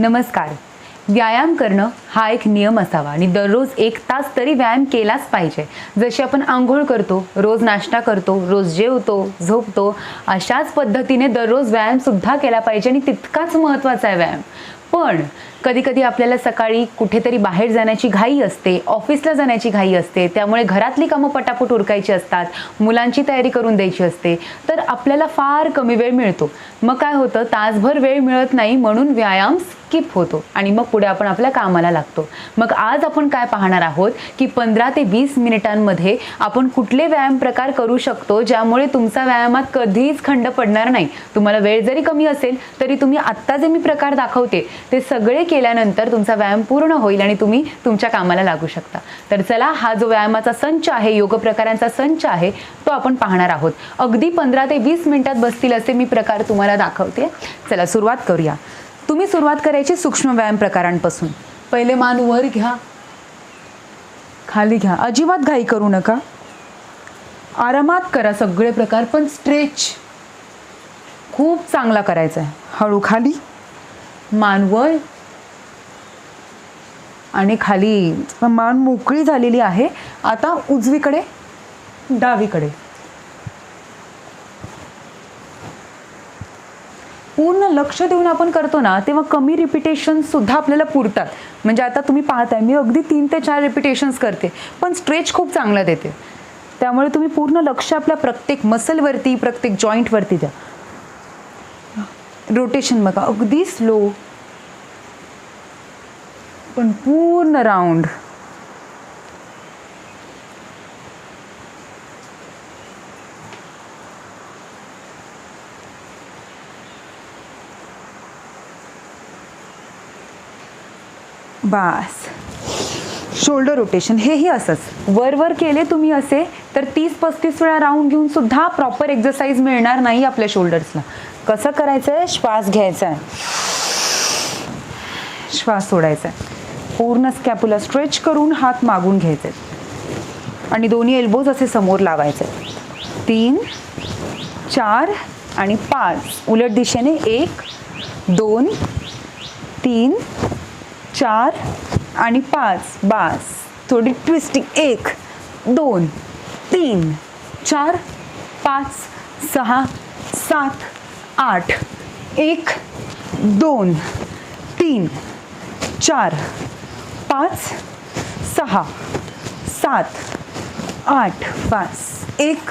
नमस्कार. व्यायाम करणं हा एक नियम असावा आणि दररोज एक तास तरी व्यायाम केलाच पाहिजे. जशी आपण आंघोळ करतो रोज नाश्ता करतो रोज जेवतो झोपतो अशाच पद्धतीने दररोज व्यायामसुद्धा केला पाहिजे आणि तितकाच महत्त्वाचा आहे व्यायाम. पण कधी कधी आपल्याला सकाळी कुठेतरी बाहेर जाण्याची घाई असते ऑफिसला जाण्याची घाई असते त्यामुळे घरातली कामं पटापट उरकायची असतात मुलांची तयारी करून द्यायची असते तर आपल्याला फार कमी वेळ मिळतो. मग काय होतं तासभर वेळ मिळत नाही म्हणून व्यायाम स्किप होतो आणि मग पुढे आपण आपल्या कामाला लागतो. मग आज आपण काय पाहणार आहोत की पंधरा ते वीस मिनिटांमध्ये आपण कुठले व्यायाम प्रकार करू शकतो ज्यामुळे तुमचा व्यायामात कधीच खंड पडणार नाही. तुम्हाला वेळ जरी कमी असेल तरी तुम्ही आत्ता जे मी प्रकार दाखवते ते सगळे केल्यानंतर तुमचा व्यायाम पूर्ण होईल आणि तुम्ही तुमच्या कामाला लागू शकता. तर चला हा जो व्यायामाचा संच आहे योग प्रकारांचा संच आहे तो आपण पाहणार आहोत. अगदी पंधरा ते वीस मिनिटात बसतील असे मी प्रकार तुम्हाला दाखवते. चला सुरुवात करूया. तुम्ही सुरुवात करायची सूक्ष्म व्यायाम प्रकारांपासून. पहिले मान वर घ्या. खाली घ्या. अजिबात घाई करू नका. आरामात करा सगळे प्रकार पण स्ट्रेच खूप चांगला करायचा आहे हळू खाली. मान वर. आणि खाली मान मोकळी झालेली आहे. आता उजवीकडे डावीकडे. पूर्ण लक्ष देऊन आपण करतो ना तेव्हा कमी रिपिटेशन सुद्धा आपल्याला पुरतात. म्हणजे आता तुम्ही पाहताय मी अगदी तीन ते चार रिपिटेशन्स करते पण स्ट्रेच खूप चांगला देते. त्यामुळे तुम्ही पूर्ण लक्ष आपल्या प्रत्येक मसलवरती प्रत्येक जॉईंटवरती द्या. रोटेशन बघा अगदी स्लो पण पूर्ण राऊंड. बास. शोल्डर रोटेशन हेही असंच. वर वर केले तुम्ही असे तर तीस पस्तीस वेळा राऊंड घेऊन सुद्धा प्रॉपर एक्झरसाइज मिळणार नाही आपल्या शोल्डर्सला. कसं करायचं आहे श्वास घ्यायचा आहे श्वास सोडायचा आहे पूर्ण स्कॅपुला स्ट्रेच करून हात मागून घ्यायचे. आणि दोन्ही एल्बोज असे समोर लावायचे. तीन चार आणि पाच. उलट दिशेने एक दोन तीन चार आणि पाच. बास. थोडी ट्विस्टिंग एक दोन तीन चार पाच सहा सात आठ. एक दोन तीन चार. पाच सहा सात आठ पाच एक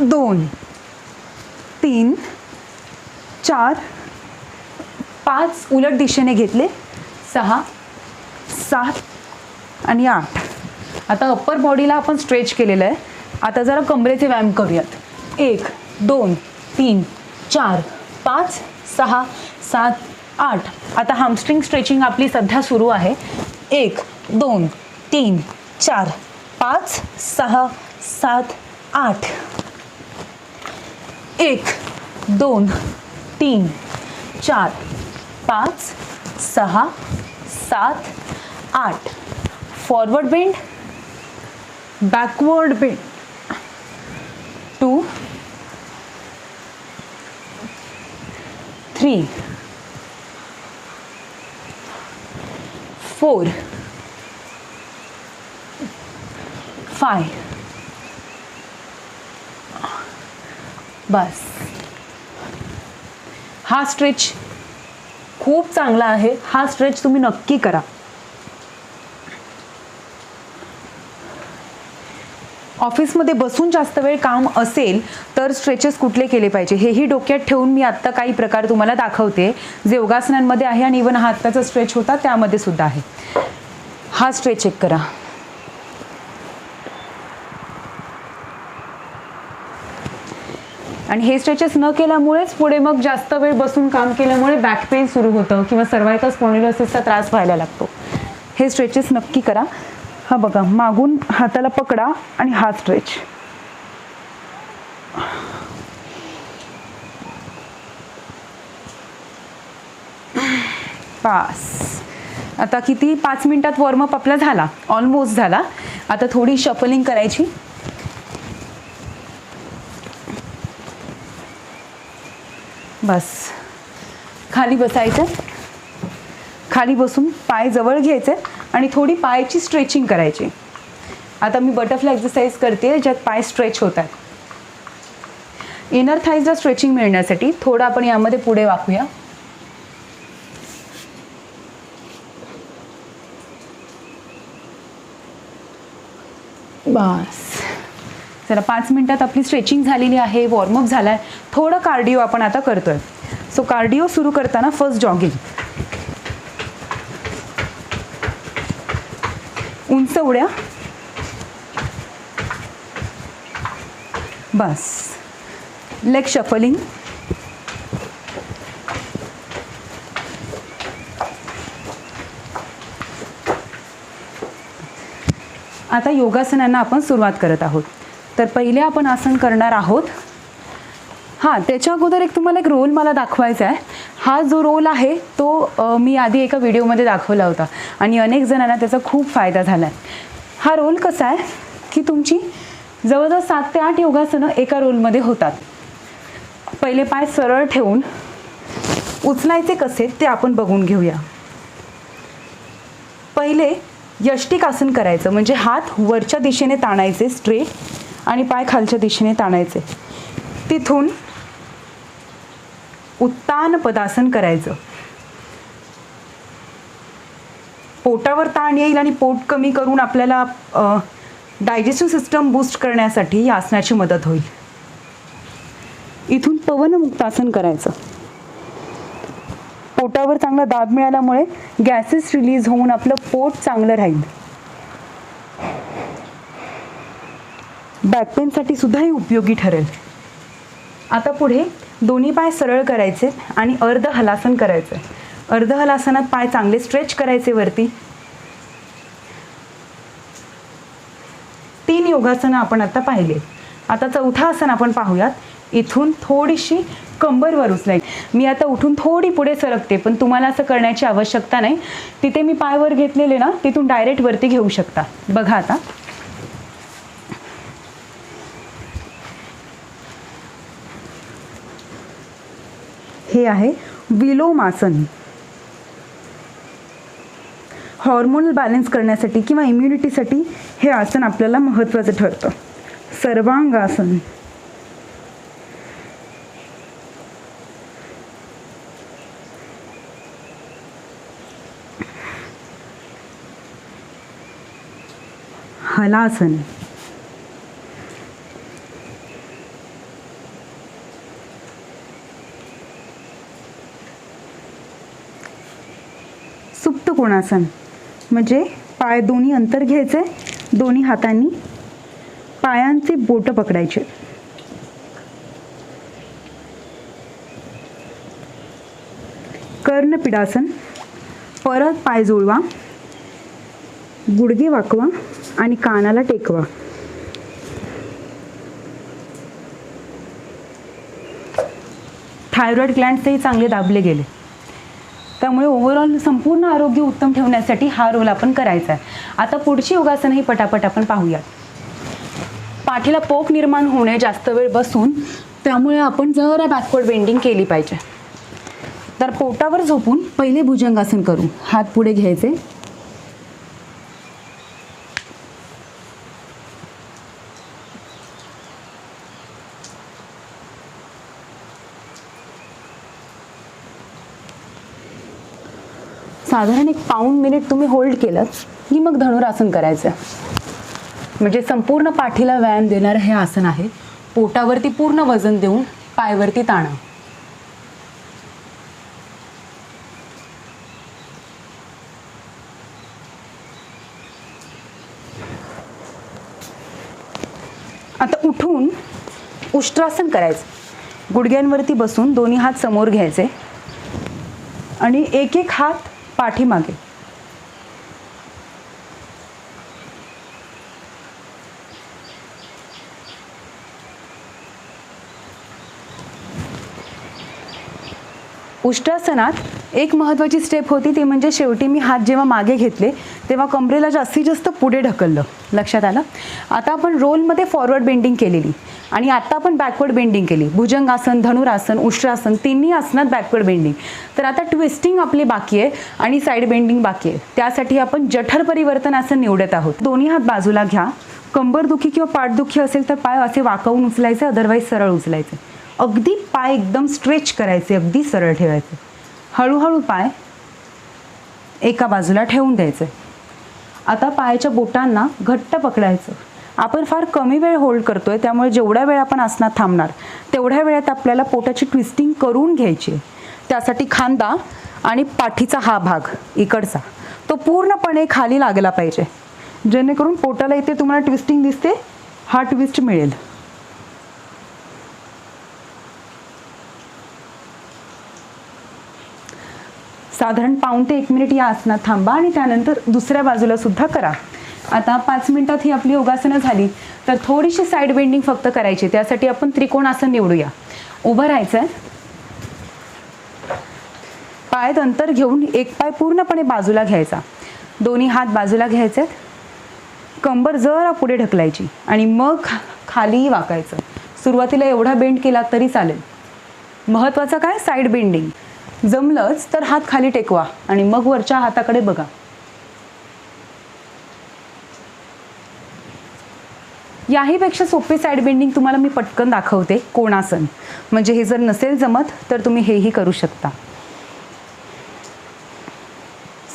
दोन तीन चार पाच उलट दिशेने घेतले सहा सात आणि आठ. आता अप्पर बॉडीला आपण स्ट्रेच केलेलं आहे. आता जरा कमरेचे व्यायाम करूयात. एक दोन तीन चार पाच सहा सात आठ. आता हामस्ट्रिंग स्ट्रेचिंग आपली सध्या सुरू आहे. एक दोन तीन चार पाच सहा सात आठ. एक दोन तीन चार पाच सहा सात आठ. Forward bend backward bend two three four. Five बस. हा स्ट्रेच खूप चांगला आहे. हा स्ट्रेच तुम्ही नक्की करा. ऑफिसमध्ये बसून जास्त वेळ काम असेल तर स्ट्रेचेस कुठले केले पाहिजे? हेही डोक्यात ठेवून मी आत्ता काही प्रकार तुम्हाला दाखवते. जे योगासनांमध्ये आहे आणि इवन हा आत्ताचा स्ट्रेच होता त्यामध्ये सुद्धा आहे. हा स्ट्रेच चेक करा. आणि हे स्ट्रेचेस न केल्यामुळेच पुढे मग जास्त वेळ बसून काम केल्यामुळे बॅक पेन सुरू होतं किंवा सर्वायकल स्पॉन्डिलोसिसचा त्रास व्हायला लागतो. हे स्ट्रेचेस नक्की करा. हा बघा मागून हाताला पकडा आणि हा स्ट्रेच पास. आता किती? पाच मिनिटात वॉर्मअप आपला झाला. ऑलमोस्ट झाला. आता थोडी शफलिंग करायची. बस. खाली बसायचं. खाली बसून पाय जवळ घ्यायचे आणि थोडी पायाची स्ट्रेचिंग करायची. आता मी बटरफ्लाय एक्सरसाइज करते ज्यात पाय स्ट्रेच होतात. इनर थाईजला स्ट्रेचिंग मिळण्यासाठी थोडं आपण यामध्ये पुढे वाकूया. बस. जरा पाच मिनटात आपली स्ट्रेचिंग झालेली आहे वॉर्मअप झाला आहे थोडं कार्डिओ आपण आता करतोय. सो कार्डिओ सुरू करताना फर्स्ट जॉगिंग उंच उड्या. बस. लेग शफलिंग आता योगासनांना आपण सुरुवात करत आहोत. तर पहिले आपण आसन करणार आहोत. हां त्याच्या अगोदर एक तुम्हाला एक रोल मला दाखवायचा आहे. हा जो रोल आहे तो मी आधी एका व्हिडिओमध्ये दाखवला होता आणि अनेक जणांना त्याचा खूप फायदा झाला आहे. हा रोल कसा आहे? की तुमची जवळजवळ सात ते आठ योगासनं एका रोलमध्ये होतात. पहिले पाय सरळ ठेवून उचलायचे कसे ते आपण बघून घेऊया. पहिले यष्टिक आसन करायचं. म्हणजे हात वरच्या दिशेने ताणायचे स्ट्रेट आणि पाय खालच्या दिशेने ताणायचे. तिथून उत्तान पदासन करायचं. पोटावर ताण येईल आणि पोट कमी करून आपल्याला डायजेस्टिव्ह सिस्टम बूस्ट करण्यासाठी या आसनाची मदत होईल. इथून पवनमुक्तासन करायचं. पोटावर चांगला दाब मिळाल्यामुळे गॅसेस रिलीज होऊन आपलं पोट चांगलं राहील. बॅकपेनसाठी सुद्धा हे उपयोगी ठरेल. आता पुढे दोन्ही पाय सरळ करायचे आणि अर्ध हलासन करायचं. अर्ध हलासनात पाय चांगले स्ट्रेच करायचे वरती. तीन योगासनं आपण आता पाहिले. आता चौथा आसन आपण पाहूयात. इथून थोडीशी कंबर वर उचलायची मी आता उठून थोडी पुढे सरकते पण तुम्हाला असं करण्याची आवश्यकता नाही. तिथे मी पायवर घेतलेले ना तिथून डायरेक्ट वरती घेऊ शकता. बघा आता. हे आहे विलोमासन. हॉर्मोनल बॅलन्स करण्यासाठी किंवा इम्युनिटीसाठी हे आसन आपल्याला महत्त्वाचं ठरतं. सर्वांगासन. हलासन सुप्त कोणासन? म्हणजे पाय दोन्ही अंतर घ्यायचे दोन्ही हातांनी पायांचे बोट पकडायचे. कर्णपिडासन परत पाय जुळवा गुडघे वाकवा आणि कानाला टेकवा. थायरॉइड ग्लँड्सही चांगले दाबले गेले. त्यामुळे ओव्हरऑल संपूर्ण आरोग्य उत्तम ठेवण्यासाठी हा रोल आपण करायचा आहे. आता पुढची योगासनंही पटापट आपण पाहूयात. पाठीला पोक निर्माण होणे जास्त वेळ बसून त्यामुळे आपण जरा बॅकवर्ड बेंडिंग केली पाहिजे. तर पोटावर झोपून पहिले भुजंगासन करू. हात पुढे घ्यायचे. साधारण एक पाऊण मिनिट तुम्ही होल्ड केलं की मग धनुरासन करायचं. म्हणजे संपूर्ण पाठीला व्यायाम देणारं हे आसन आहे. पोटावरती पूर्ण वजन देऊन पायवरती ताणं. आता उठून उष्ट्रासन करायचं. गुडघ्यांवरती बसून दोन्ही हात समोर घ्यायचे. आणि एक एक हात पाठीमागे. उष्ट्रासनात एक महत्त्वाची स्टेप होती ती म्हणजे शेवटी मी हात जेव्हा मागे घेतले तेव्हा कमरेला जास्तीत जास्त पुढे ढकललं. लक्षात आलं? आता आपण रोलमध्ये फॉरवर्ड बेंडिंग केलेली. आणि आता आपण बॅकवर्ड बेंडिंग केली. भुजंगासन धनुरासन उष्ट्रासन तिन्ही आसनात बॅकवर्ड बेंडिंग तर आता ट्विस्टिंग आपली बाकी आहे आणि साईड बेंडिंग बाकी आहे. त्यासाठी आपण जठर परिवर्तन आसन निवडत आहोत. दोन्ही हात बाजूला घ्या. कंबरदुखी किंवा पाठदुखी असेल तर पाय असे वाकवून उचलायचे अदरवाईज सरळ उचलायचे. अगदी पाय एकदम स्ट्रेच करायचे अगदी सरळ ठेवायचे. हळूहळू पाय एका बाजूला ठेवून द्यायचे. आता पायाच्या बोटांना घट्ट पकडायचं. आपण फार कमी वेळ होल्ड करतोय त्यामुळे जेवढ्या वेळ आपण आसनात थांबणार तेवढ्या वेळात आपल्याला पोटाची ट्विस्टिंग करून घ्यायची त्यासाठी खांदा आणि पाठीचा हा भाग इकडचा तो पूर्णपणे खाली लागला पाहिजे. जेणेकरून पोटाला इथे तुम्हाला ट्विस्टिंग दिसते हा ट्विस्ट मिळेल. साधारण पाऊण ते एक मिनिट या आसनात थांबा आणि त्यानंतर दुसऱ्या बाजूला सुद्धा करा. आता पाच मिनिटात ही आपली योगासनं झाली तर थोडीशी साईड बेंडिंग फक्त करायची त्यासाठी आपण त्रिकोणासन निवडूया. उभं राहायचं. आहे पायात अंतर घेऊन एक पाय पूर्णपणे बाजूला घ्यायचा. दोन्ही हात बाजूला घ्यायचे. कंबर जरा पुढे ढकलायची आणि मग खालीही वाकायचं. सुरुवातीला एवढा बेंड केला तरी चालेल. महत्त्वाचं काय? साईड बेंडिंग जमलंच तर हात खाली टेकवा आणि मग वरच्या हाताकडे बघा. याहीपेक्षा सोपी साईड बेंडिंग तुम्हाला मी पटकन दाखवते कोणासन. म्हणजे हे जर नसेल जमत तर तुम्ही हेही करू शकता.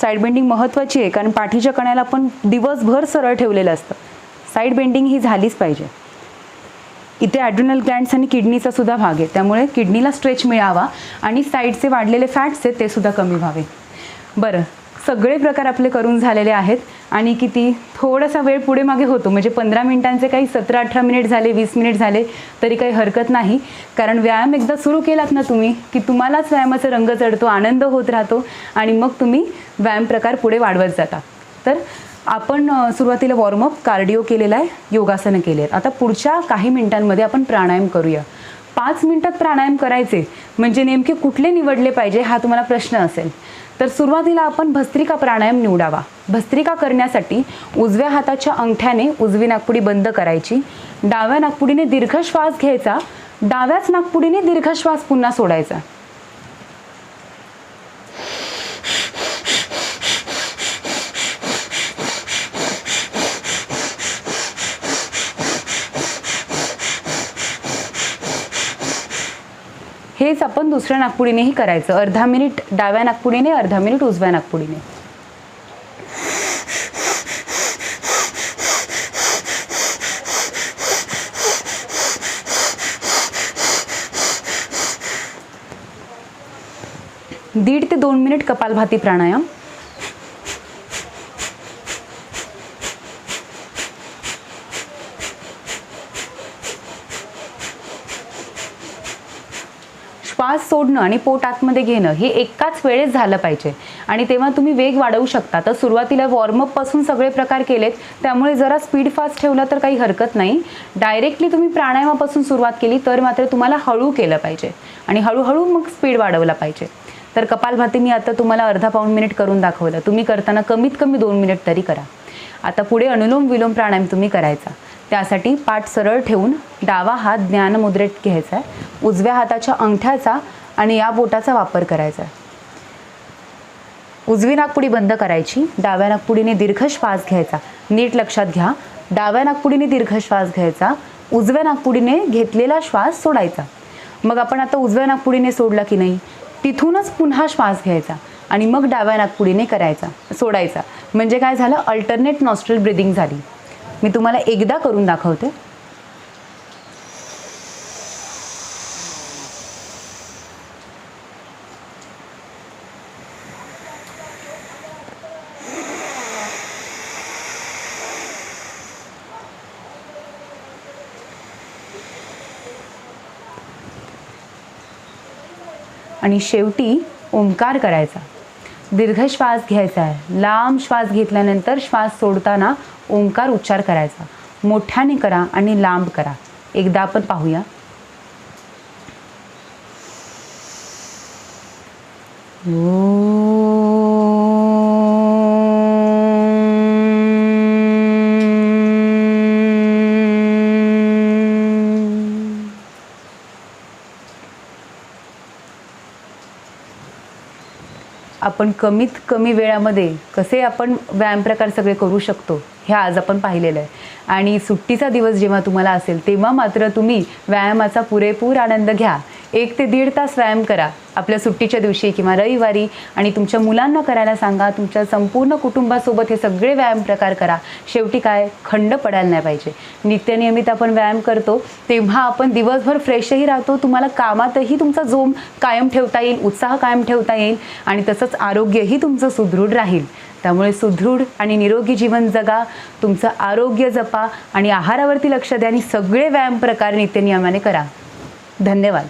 साईड बेंडिंग महत्त्वाची आहे कारण पाठीच्या कण्याला आपण दिवसभर सरळ ठेवलेलं असतं. साईड बेंडिंग ही झालीच पाहिजे. इथे ॲड्रिनल ग्लँड्स आणि किडनीचा सुद्धा भाग आहे त्यामुळे किडनीला स्ट्रेच मिळावा आणि साईडचे वाढलेले फॅट्स आहेत ते सुद्धा कमी व्हावे. बरं सगळे प्रकार आपले करून झालेले आहेत. आणि किती थोडासा वेळ पुढे मागे होतो. म्हणजे पंधरा मिनिटांचे काही सतरा अठरा मिनिट झाले वीस मिनिट झाले तरी काही हरकत नाही. कारण व्यायाम एकदा सुरू केलात ना तुम्ही की तुम्हालाच व्यायामाचा रंग चढतो आनंद होत राहतो आणि मग तुम्ही व्यायाम प्रकार पुढे वाढवत जाता. तर आपण सुरुवातीला वॉर्मअप कार्डिओ केलेला आहे योगासनं केले आहेत आता पुढच्या काही मिनिटांमध्ये आपण प्राणायाम करूया. पाच मिनिटात प्राणायाम करायचे म्हणजे नेमके कुठले निवडले पाहिजे हा तुम्हाला प्रश्न असेल. तर सुरुवातीला आपण भस्त्रिका प्राणायाम निवडावा. भस्त्रिका करण्यासाठी उजव्या हाताच्या अंगठ्याने उजवी नागपुडी बंद करायची. डाव्या नागपुडीने दीर्घ श्वास घ्यायचा. डाव्याच नागपुडीने दीर्घ श्वास पुन्हा सोडायचा. तेच आपण दुसऱ्या नागपुडीनेही करायचं. अर्धा मिनिट डाव्या नागपुडीने अर्धा मिनिट उजव्या नागपुडीने. दीड ते दोन मिनिट कपालभाती प्राणायाम. श्वास सोडणं आणि पोट आतमध्ये घेणं हे एकाच वेळेस झालं पाहिजे. आणि तेव्हा तुम्ही वेग वाढवू शकता. तर सुरुवातीला वॉर्मअपपासून सगळे प्रकार केलेत. त्यामुळे जरा स्पीड फास्ट ठेवला तर काही हरकत नाही. डायरेक्टली तुम्ही प्राणायामापासून सुरुवात केली तर मात्र तुम्हाला हळू केलं पाहिजे. आणि हळूहळू मग स्पीड वाढवला पाहिजे. तर कपालभाती मी आता तुम्हाला अर्धा पाऊण मिनिट करून दाखवलं. तुम्ही करताना कमीत कमी दोन मिनिट तरी करा. आता पुढे अनुलोम विलोम प्राणायाम तुम्ही करायचा. त्यासाठी पाठ सरळ ठेवून डावा हात ज्ञानमुद्रेत घ्यायचा आहे. उजव्या हाताच्या अंगठ्याचा आणि या बोटाचा वापर करायचा आहे. उजवी नागपुडी बंद करायची. डाव्या नागपुडीने दीर्घ श्वास घ्यायचा. नीट लक्षात घ्या. डाव्या नागपुडीने दीर्घ श्वास घ्यायचा. उजव्या नागपुडीने घेतलेला श्वास सोडायचा. मग आपण आता उजव्या नागपुडीने सोडला की नाही? तिथूनच पुन्हा श्वास घ्यायचा आणि मग डाव्या नागपुडीने करायचा सोडायचा. म्हणजे काय झालं? अल्टरनेट नॉस्ट्रल ब्रिदिंग झाली. मी तुम्हाला एकदा करून दाखवते. आणि शेवटी ओंकार करायचा. दीर्घ श्वास घ्यायचा आहे. लांब श्वास घेतल्यानंतर श्वास सोडताना ओंकार उच्चार करायचा. मोठ्याने करा आणि लांब करा. एकदा आपण पाहूया. आपण कमीत कमी वेळामध्ये कसे आपण व्यायाम प्रकार सगळे करू शकतो हे आज आपण पाहिलेलं आहे. आणि सुट्टीचा दिवस जेव्हा तुम्हाला असेल तेव्हा मात्र तुम्ही व्यायामाचा पुरेपूर आनंद घ्या. एक ते दीड तास व्यायाम करा. आपल्या सुट्टीच्या दिवशी किंवा रविवारी आणि तुमच्या मुलांना करायला सांगा तुमच्या संपूर्ण कुटुंबासोबत हे सगळे व्यायाम प्रकार करा. शेवटी काय? खंड पडायला नाही पाहिजे. नित्यनियमित आपण व्यायाम करतो तेव्हा आपण दिवसभर फ्रेशही राहतो तुम्हाला कामातही तुमचा जोम कायम ठेवता येईल उत्साह कायम ठेवता येईल आणि तसंच आरोग्यही तुमचं सुदृढ राहील. त्यामुळे सुदृढ आणि निरोगी जीवन जगा तुमचं आरोग्य जपा आणि आहारावरती लक्ष द्या आणि सगळे व्यायाम प्रकार नित्यनियमाने करा. धन्यवाद.